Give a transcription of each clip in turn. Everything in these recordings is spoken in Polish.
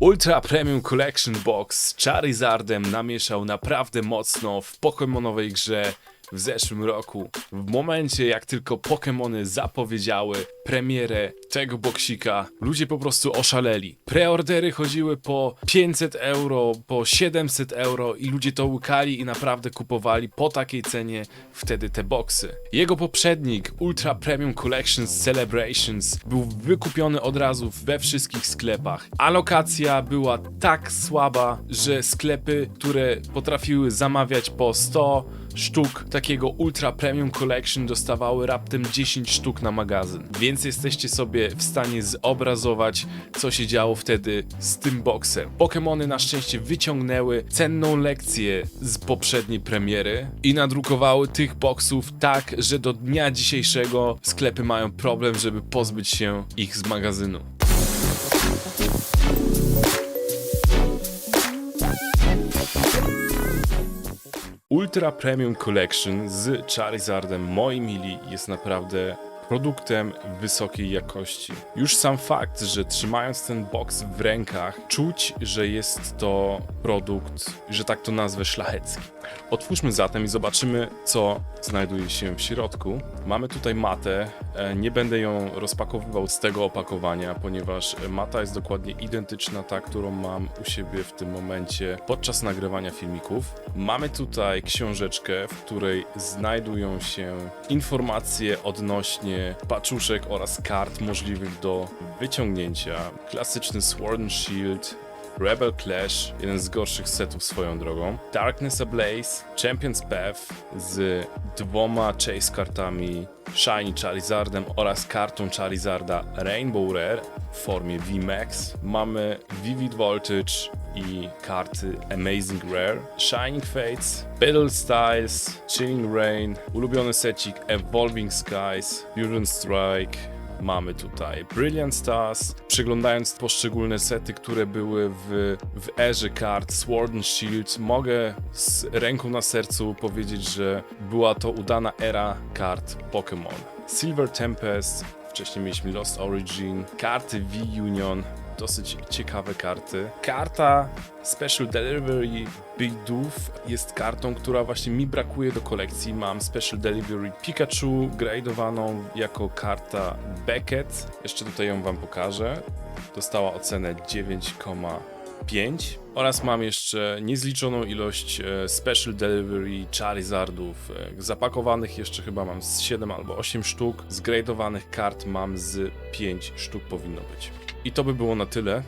Ultra Premium Collection Box z Charizardem namieszał naprawdę mocno w Pokemonowej grze w zeszłym roku. W momencie jak tylko Pokemony zapowiedziały premierę tego boksika, ludzie po prostu oszaleli. Preordery chodziły po 500 euro, po 700 euro i ludzie to łykali i naprawdę kupowali po takiej cenie wtedy te boksy. Jego poprzednik Ultra Premium Collections Celebrations był wykupiony od razu we wszystkich sklepach. Alokacja była tak słaba, że sklepy, które potrafiły zamawiać po 100 sztuk takiego Ultra Premium Collection dostawały raptem 10 sztuk na magazyn. Więc jesteście sobie w stanie zobrazować, co się działo wtedy z tym boksem. Pokémony na szczęście wyciągnęły cenną lekcję z poprzedniej premiery i nadrukowały tych boksów tak, że do dnia dzisiejszego sklepy mają problem, żeby pozbyć się ich z magazynu. Ultra Premium Collection z Charizardem, moi mili, jest naprawdę produktem wysokiej jakości. Już sam fakt, że trzymając ten box w rękach, czuć, że jest to produkt, że tak to nazwę, szlachecki. Otwórzmy zatem i zobaczymy, co znajduje się w środku. Mamy tutaj matę. E, Nie będę ją rozpakowywał z tego opakowania, ponieważ mata jest dokładnie identyczna ta, którą mam u siebie w tym momencie podczas nagrywania filmików. Mamy tutaj książeczkę, w której znajdują się informacje odnośnie paczuszek oraz kart możliwych do wyciągnięcia. Klasyczny Sword Shield, Rebel Clash, jeden z gorszych setów swoją drogą. Darkness Ablaze, Champion's Path z dwoma chase kartami Shiny Charizardem oraz kartą Charizarda Rainbow Rare w formie VMAX. Mamy Vivid Voltage i karty Amazing Rare, Shining Fates, Battle Styles, Chilling Rain, ulubiony secik Evolving Skies, Fusion Strike, Mamy tutaj Brilliant Stars. Przeglądając poszczególne sety, które były w, w erze kart Sword and Shield, mogę z ręką na sercu powiedzieć, że była to udana era kart Pokémon. Silver Tempest, wcześniej mieliśmy Lost Origin, karty V-Union, dosyć ciekawe karty. Karta Special Delivery Bidoof jest kartą, która właśnie mi brakuje do kolekcji. Mam Special Delivery Pikachu gradowaną jako karta Beckett. Jeszcze tutaj ją wam pokażę. Dostała ocenę 9,5 oraz mam jeszcze niezliczoną ilość e, Special Delivery Charizardów. e, Zapakowanych jeszcze chyba mam z 7 albo 8 sztuk. Zgradowanych kart mam z 5 sztuk powinno być. I to by było na tyle.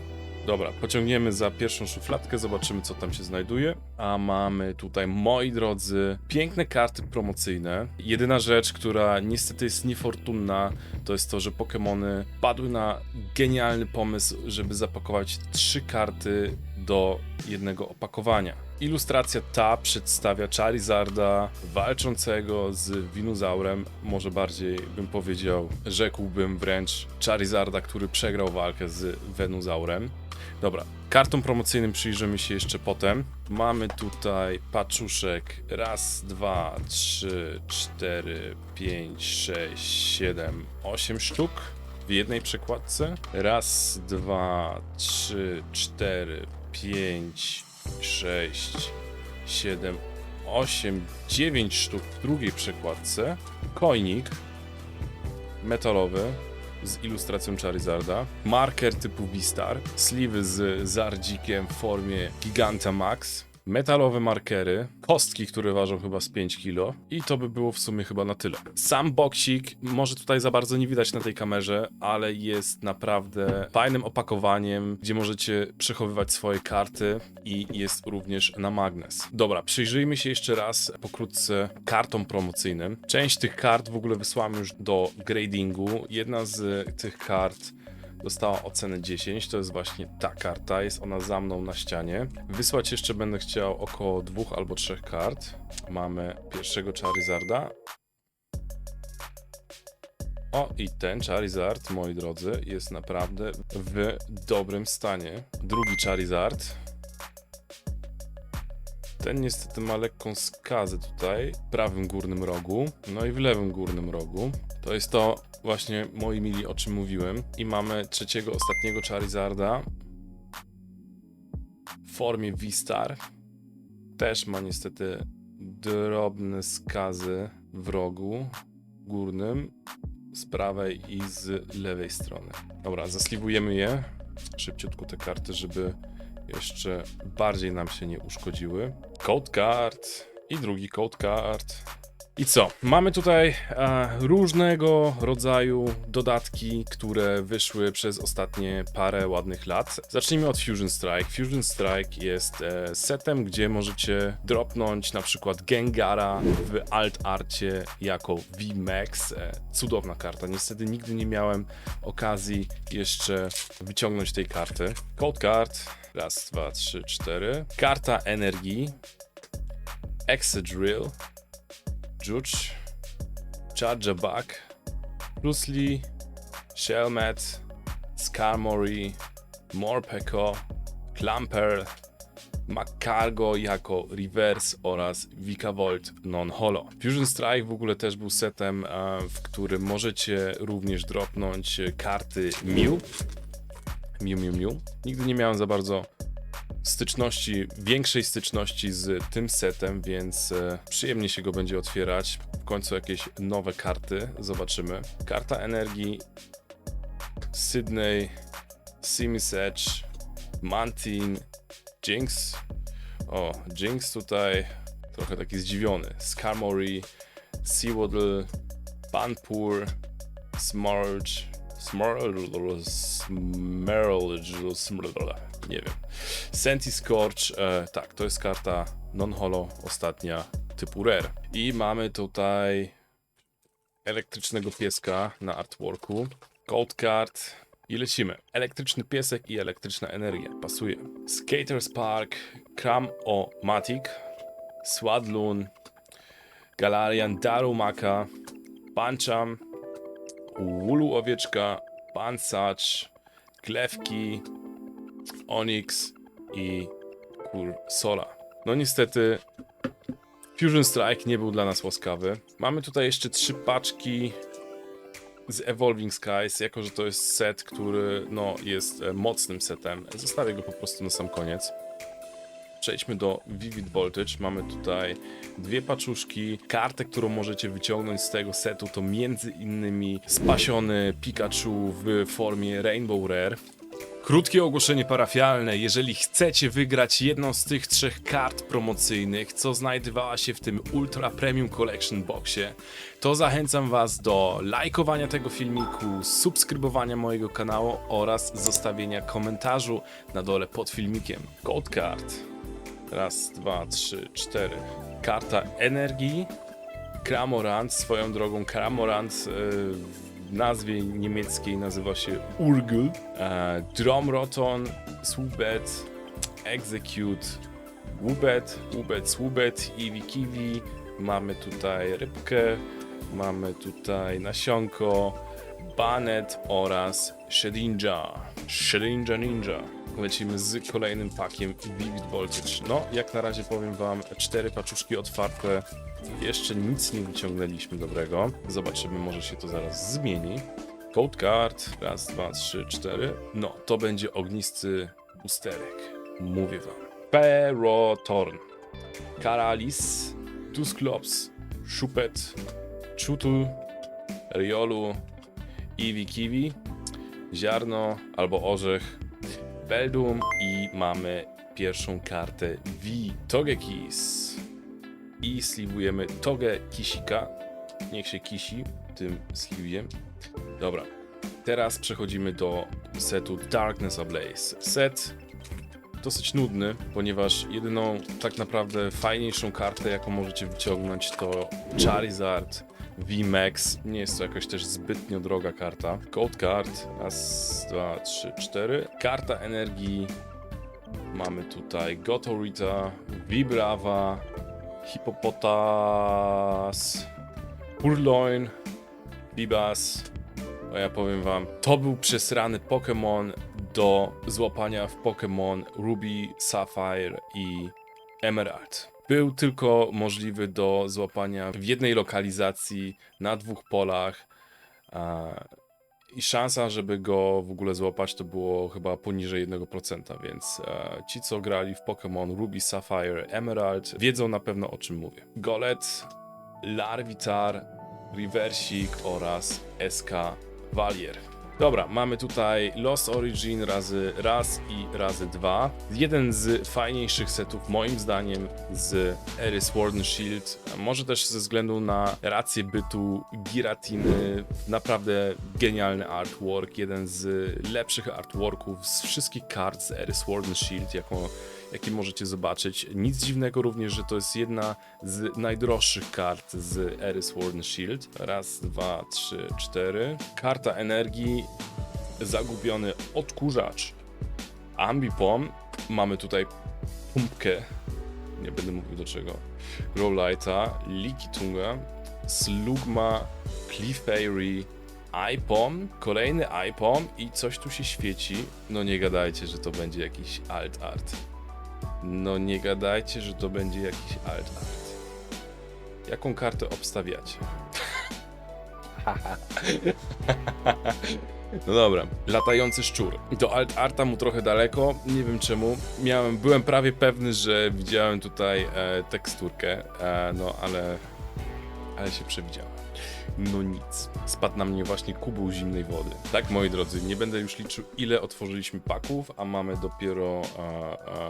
Dobra, pociągniemy za pierwszą szufladkę, zobaczymy co tam się znajduje. A mamy tutaj, moi drodzy, piękne karty promocyjne. Jedyna rzecz, która niestety jest niefortunna, to jest to, że Pokémony padły na genialny pomysł, żeby zapakować trzy karty do jednego opakowania. Ilustracja ta przedstawia Charizarda walczącego z Winozaurem, może bardziej bym powiedział, rzekłbym wręcz Charizarda, który przegrał walkę z Venusaurem. Dobra, kartom promocyjnym przyjrzymy się jeszcze potem. Mamy tutaj paczuszek raz, dwa, trzy, cztery, pięć, sześć, siedem, osiem sztuk w jednej przekładce. Raz, dwa, trzy, cztery, pięć, sześć, siedem, osiem, dziewięć sztuk w drugiej przekładce. Kojnik metalowy z ilustracją Charizarda, marker typu Vistar, sliwy z zardzikiem w formie Giganta Max, metalowe markery, kostki, które ważą chyba z 5 kg i to by było w sumie chyba na tyle. Sam boksik, może tutaj za bardzo nie widać na tej kamerze, ale jest naprawdę fajnym opakowaniem, gdzie możecie przechowywać swoje karty i jest również na magnes. Dobra, przyjrzyjmy się jeszcze raz pokrótce kartom promocyjnym. Część tych kart w ogóle wysłałem już do gradingu. Jedna z tych kart dostała ocenę 10. To jest właśnie ta karta. Jest ona za mną na ścianie. Wysłać jeszcze będę chciał około dwóch albo trzech kart. Mamy pierwszego Charizarda. O, i ten Charizard, moi drodzy, jest naprawdę w dobrym stanie. Drugi Charizard. Ten niestety ma lekką skazę tutaj, w prawym górnym rogu, no i w lewym górnym rogu. To jest to właśnie, moi mili, o czym mówiłem. I mamy trzeciego, ostatniego Charizarda. formie V-Star. Też ma niestety drobne skazy w rogu górnym z prawej i z lewej strony. Dobra, zasliwujemy je szybciutko te karty, żeby jeszcze bardziej nam się nie uszkodziły. Code card i drugi code card. I co? Mamy tutaj e, różnego rodzaju dodatki, które wyszły przez ostatnie parę ładnych lat. Zacznijmy od Fusion Strike. Fusion Strike jest e, setem, gdzie możecie dropnąć na przykład Gengara w Alt Arcie jako VMAX. E, cudowna karta. Niestety nigdy nie miałem okazji jeszcze wyciągnąć tej karty. Code card. Raz, dwa, trzy, cztery. Karta energii. Exedrill. Juge, Charger Buck, Bruce Lee, Shellmat, Skarmory, Morpeko, Clamper, McCargo jako Reverse oraz Vikavolt Non-Holo. Fusion Strike w ogóle też był setem, e, w którym możecie również dropnąć karty Mew. Mew, Mew, Mew. Nigdy nie miałem za bardzo styczności, większej styczności z tym setem, więc e, przyjemnie się go będzie otwierać. W końcu jakieś nowe karty zobaczymy. Karta energii Sydney, Simis Edge, Mantin, Jinx. O, Jinx tutaj trochę taki zdziwiony. Skarmory, Seawaddle, Banpur, Smurge, Smurge, Smurge, Smurge, nie wiem. Senti Scorch, e, tak, to jest karta non-holo, ostatnia, typu rare. I mamy tutaj elektrycznego pieska na artworku, code card i lecimy. Elektryczny piesek i elektryczna energia, pasuje. Skater Spark, Kram o Matic, Swadloon, Galarian Darumaka, Pancham, Wulu Owieczka, Pansacz, Klewki, Onyx i Kursola. No niestety Fusion Strike nie był dla nas łaskawy. Mamy tutaj jeszcze trzy paczki z Evolving Skies, jako że to jest set, który no, jest e, mocnym setem. Zostawię go po prostu na sam koniec. Przejdźmy do Vivid Voltage. Mamy tutaj dwie paczuszki. Kartę, którą możecie wyciągnąć z tego setu to między innymi spasiony Pikachu w formie Rainbow Rare. Krótkie ogłoszenie parafialne. Jeżeli chcecie wygrać jedną z tych trzech kart promocyjnych, co znajdowała się w tym Ultra Premium Collection Boxie, to zachęcam Was do lajkowania tego filmiku, subskrybowania mojego kanału oraz zostawienia komentarzu na dole pod filmikiem. Code card. Raz, dwa, trzy, cztery. Karta energii. Kramorant. Swoją drogą Kramorant w nazwie niemieckiej nazywa się Urgl. E, Dromroton, Swubet, Execute, Wubet, Wubet, Swubet, Eevee Kiwi. Mamy tutaj rybkę, mamy tutaj nasionko, Banet oraz Shedinja. Shedinja Ninja. Lecimy z kolejnym pakiem Vivid Voltage. No, jak na razie powiem wam, cztery paczuszki otwarte. Jeszcze nic nie wyciągnęliśmy dobrego. Zobaczymy, może się to zaraz zmieni. Code card. Raz, dwa, trzy, cztery. No, to będzie ognisty usterek. Mówię wam. Perotorn. Karalis. Dusklops. Szupet. Czutu. Riolu. Iwi Kiwi. Ziarno albo orzech. Beldum i mamy pierwszą kartę V. Togekis. I sliwujemy Togę Kisika. Niech się kisi tym sliwiem. Dobra. Teraz przechodzimy do setu Darkness Ablaze. Set dosyć nudny, ponieważ jedyną tak naprawdę fajniejszą kartę, jaką możecie wyciągnąć to Charizard VMAX. Nie jest to jakaś też zbytnio droga karta. Code card. Raz, dwa, trzy, cztery. Karta energii. Mamy tutaj Gotorita, Vibrava, Hippopotas, Purloin, Bibas. No ja powiem wam, to był przesrany Pokémon do złapania w Pokémon Ruby, Sapphire i Emerald. Był tylko możliwy do złapania w jednej lokalizacji na dwóch polach. I szansa, żeby go w ogóle złapać, to było chyba poniżej 1%, więc e, ci, co grali w Pokémon Ruby, Sapphire, Emerald, wiedzą na pewno o czym mówię. Golet, Larvitar, Reversik oraz SK Valier. Dobra, mamy tutaj Lost Origin razy raz i razy dwa. Jeden z fajniejszych setów, moim zdaniem, z ery Sword Shield. Może też ze względu na rację bytu Giratiny. Naprawdę genialny artwork. Jeden z lepszych artworków z wszystkich kart z ery Sword Shield, jaką jaki możecie zobaczyć. Nic dziwnego również, że to jest jedna z najdroższych kart z ery Sword Shield. Raz, dwa, trzy, cztery. Karta energii, zagubiony odkurzacz. Ambipom, mamy tutaj pumpkę, nie będę mówił do czego. Growlighta, Likitunga, Slugma, Clefairy, iPom, kolejny iPom i coś tu się świeci. No nie gadajcie, że to będzie jakiś alt art. No nie gadajcie, że to będzie jakiś alt art. Jaką kartę obstawiacie? No dobra, latający szczur. Do alt arta mu trochę daleko, nie wiem czemu. Miałem, byłem prawie pewny, że widziałem tutaj e, teksturkę, e, no ale, ale się przewidziałem. No nic. Spadł na mnie właśnie kubeł zimnej wody. Tak, moi drodzy, nie będę już liczył, ile otworzyliśmy paków, a mamy dopiero, a, a,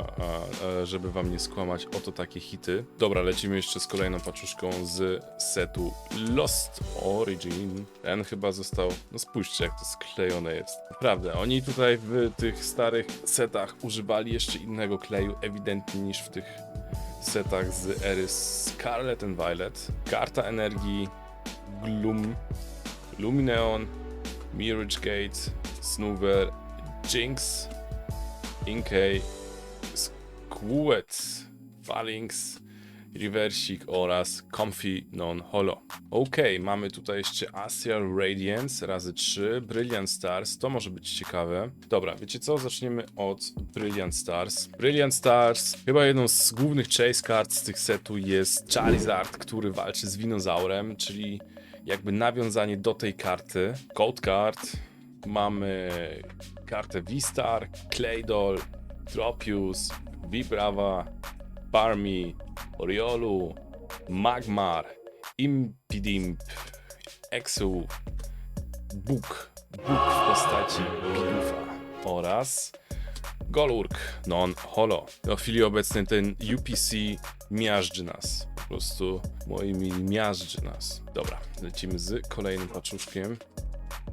a, żeby wam nie skłamać, oto takie hity. Dobra, lecimy jeszcze z kolejną paczuszką z setu Lost Origin. Ten chyba został, no spójrzcie jak to sklejone jest. Naprawdę, oni tutaj w tych starych setach używali jeszcze innego kleju, ewidentnie niż w tych setach z ery Scarlet and Violet. Karta energii, Gloom, Lumineon, Mirage Gate, Snoover, Jinx, Inkay, Squet, Phalanx, Reversik oraz Comfy Non-Holo. Ok, mamy tutaj jeszcze Astral Radiance razy 3, Brilliant Stars, to może być ciekawe. Dobra, wiecie co? Zaczniemy od Brilliant Stars. Brilliant Stars, chyba jedną z głównych chase card z tych setu jest Charizard, który walczy z Winozaurem, czyli jakby nawiązanie do tej karty. Code card, mamy kartę V-Star, Claydol, Tropius, Vibrava, Barmy, Oriolu, Magmar, Impidimp, Exu, Bóg, Bóg w postaci Pidufa oraz Golurk non-holo. W chwili obecnej ten UPC miażdży nas. Po prostu, moi mili, miażdży nas. Dobra, lecimy z kolejnym paczuszkiem.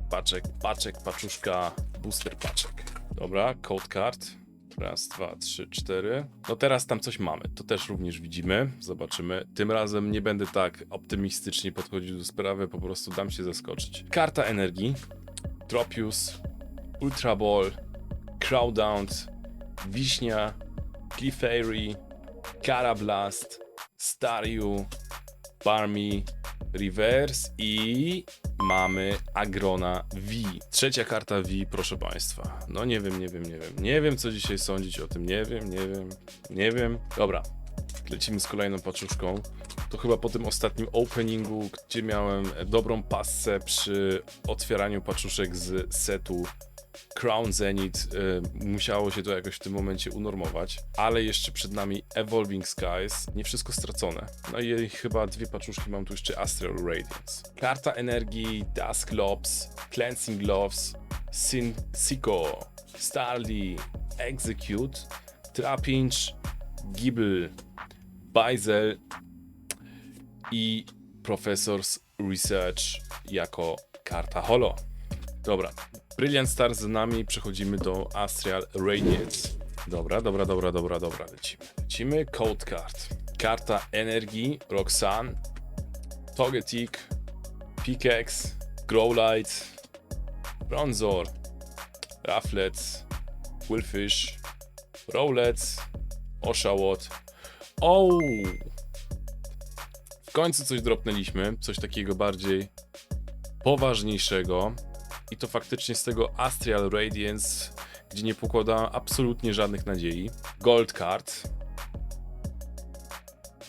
Paczek, paczek, paczuszka, booster paczek. Dobra, code card. Raz, dwa, trzy, cztery. No teraz tam coś mamy. To też również widzimy. Zobaczymy. Tym razem nie będę tak optymistycznie podchodził do sprawy, po prostu dam się zaskoczyć. Karta energii. Tropius, Ultra Ball, Crowdhound, Wiśnia, Clefairy, Carablast, Staryu, Barmy, Reverse i mamy Agrona V. Trzecia karta V, proszę Państwa. No nie wiem, nie wiem, nie wiem. Nie wiem, co dzisiaj sądzić o tym. Nie wiem, nie wiem, nie wiem. Dobra, lecimy z kolejną paczuszką. To chyba po tym ostatnim openingu, gdzie miałem dobrą passę przy otwieraniu paczuszek z setu Crown Zenith y, musiało się to jakoś w tym momencie unormować, ale jeszcze przed nami Evolving Skies, nie wszystko stracone. No i chyba dwie paczuszki mam tu jeszcze Astral Radiance. Karta energii, Dusk Lobs, Cleansing Gloves, Sin Siko, Starly, Execute, Trapinch, Gibble, Bizel i Professor's Research jako karta holo. Dobra, Brilliant Star z nami, przechodzimy do Astral Radiance. Dobra, dobra, dobra, dobra, dobra, lecimy. Lecimy, Code Card. Karta energii, Roxanne, Togetic, Pickaxe, Growlite, Bronzor, Rafflet, Willfish, Rowlet, Oshawott. O! W końcu coś dropnęliśmy, coś takiego bardziej poważniejszego. I to faktycznie z tego Astral Radiance, gdzie nie pokładałem absolutnie żadnych nadziei. Gold Card.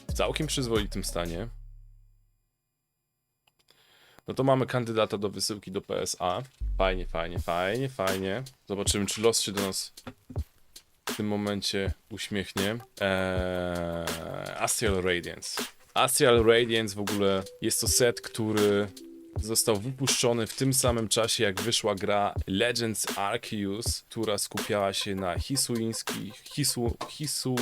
W całkiem przyzwoitym stanie. No to mamy kandydata do wysyłki do PSA. Fajnie, fajnie, fajnie, fajnie. Zobaczymy, czy los się do nas w tym momencie uśmiechnie. Eee, Astral Radiance. Astral Radiance w ogóle jest to set, który został wypuszczony w tym samym czasie, jak wyszła gra Legends Arceus, która skupiała się na hisuińskich, hisu, hisu,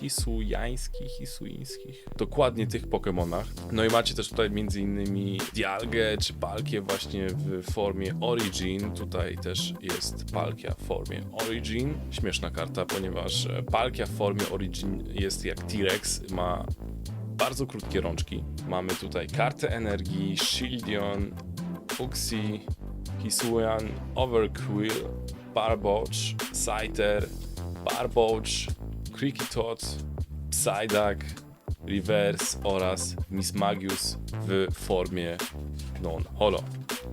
hisujańskich, hisuińskich, dokładnie tych Pokémonach. No i macie też tutaj między innymi Dialgę czy Palkię właśnie w formie Origin. Tutaj też jest Palkia w formie Origin. Śmieszna karta, ponieważ Palkia w formie Origin jest jak T-Rex, ma bardzo krótkie rączki. Mamy tutaj kartę energii, Shieldon, Uxie, Hisuian, Overquill, Barboach, Scyther, Barboach, Creaky Psyduck, Reverse oraz Miss Magius w formie non-holo.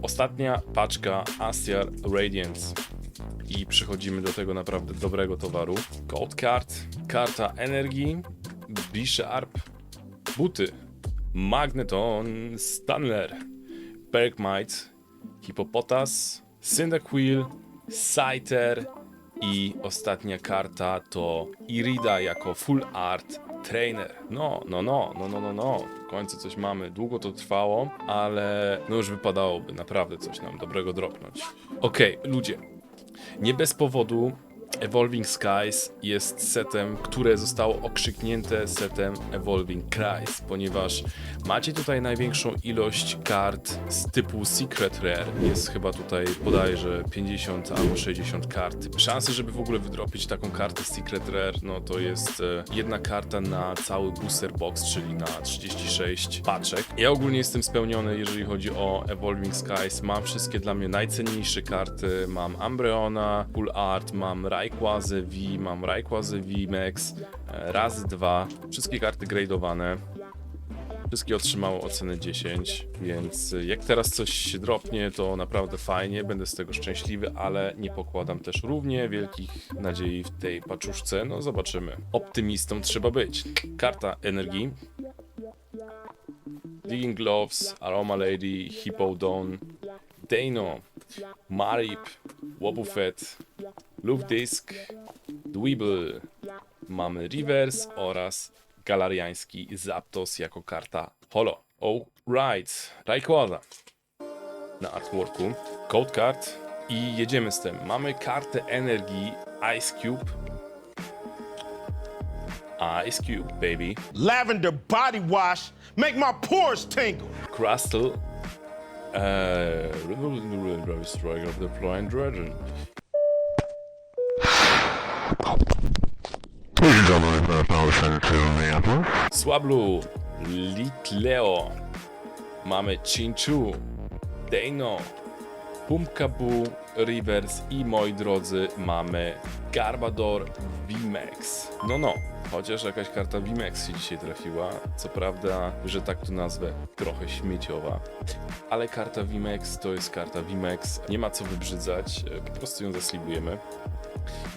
Ostatnia paczka Asiar Radiance i przechodzimy do tego naprawdę dobrego towaru. Code Card, karta energii, B-Sharp, buty, Magneton, Stanler, Bergmite, Hippopotas, Cyndaquil, Scyther i ostatnia karta to Irida jako Full Art Trainer. No, no, no, no, no, no, no. W końcu coś mamy. Długo to trwało, ale no już wypadałoby naprawdę coś nam dobrego dropnąć. Okej, ludzie. Nie bez powodu Evolving Skies jest setem, które zostało okrzyknięte setem Evolving Cries, ponieważ macie tutaj największą ilość kart z typu Secret Rare. Jest chyba tutaj bodajże 50 albo 60 kart. Szanse, żeby w ogóle wydropić taką kartę Secret Rare, no to jest e, jedna karta na cały booster box, czyli na 36 paczek. Ja ogólnie jestem spełniony, jeżeli chodzi o Evolving Skies. Mam wszystkie dla mnie najcenniejsze karty. Mam Ambreona, Full Art, mam Rayquaza V, mam Rayquaza V Max, e, razy dwa. Wszystkie karty gradowane. Wszystkie otrzymały ocenę 10, więc jak teraz coś się dropnie, to naprawdę fajnie, będę z tego szczęśliwy, ale nie pokładam też równie wielkich nadziei w tej paczuszce. No zobaczymy. Optymistą trzeba być. Karta energii. Digging Gloves, Aroma Lady, Hippodon, Dano, Marip, Wobbuffet, Luftdisk, Dweeble. Mamy Reverse oraz galariański Zapdos jako karta holo. Alright, Rayquaza na artworku, code card i jedziemy z tym. Mamy kartę energii Ice Cube. Ice Cube, baby. Lavender body wash make my pores tingle. Crystal. Uh, Strike of the Flying Dragon. That motion to Minneapolis. Swablu, Litleo, mamy Chinchu, Dano, Pumpkabu, Rivers i moi drodzy mamy Garbador VMAX. No no, chociaż jakaś karta VMAX się dzisiaj trafiła, co prawda, że tak tu nazwę, trochę śmieciowa, ale karta VMAX to jest karta VMAX, nie ma co wybrzydzać, po prostu ją zaslibujemy.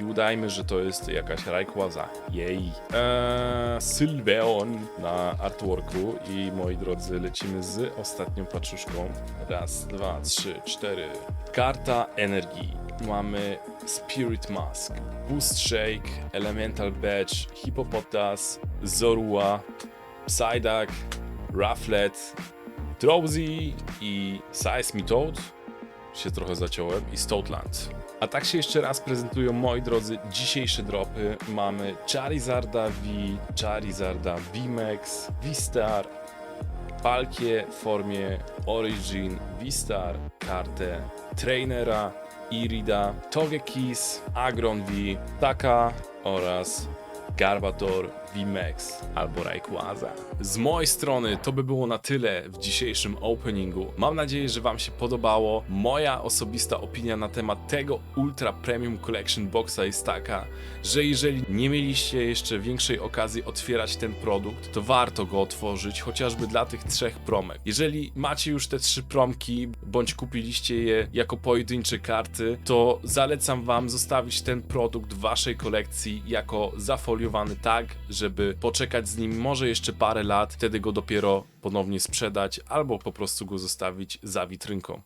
I udajmy, że to jest jakaś Rayquaza. Jej. Eee, Sylveon na artworku i moi drodzy, lecimy z ostatnią paczuszką. Raz, dwa, trzy, cztery. Karta energii. Mamy Spirit Mask, Boost Shake, Elemental Badge, Hippopotas, Zorua, Psyduck, Rufflet, Drowsy i Seismitoad się trochę zaciąłem i Stoutland. A tak się jeszcze raz prezentują, moi drodzy, dzisiejsze dropy. Mamy Charizarda V, Charizarda VMAX, V-Star, Palkie w formie Origin, V-Star, kartę Trainera, Irida, Togekiss, Agron V, Taka oraz Garbator VMAX albo Rayquaza. Z mojej strony to by było na tyle w dzisiejszym openingu. Mam nadzieję, że Wam się podobało. Moja osobista opinia na temat tego Ultra Premium Collection Boxa jest taka, że jeżeli nie mieliście jeszcze większej okazji otwierać ten produkt, to warto go otworzyć, chociażby dla tych trzech promek. Jeżeli macie już te trzy promki, bądź kupiliście je jako pojedyncze karty, to zalecam Wam zostawić ten produkt w Waszej kolekcji jako zafoliowany tak, żeby poczekać z nim może jeszcze parę lat, wtedy go dopiero ponownie sprzedać albo po prostu go zostawić za witrynką.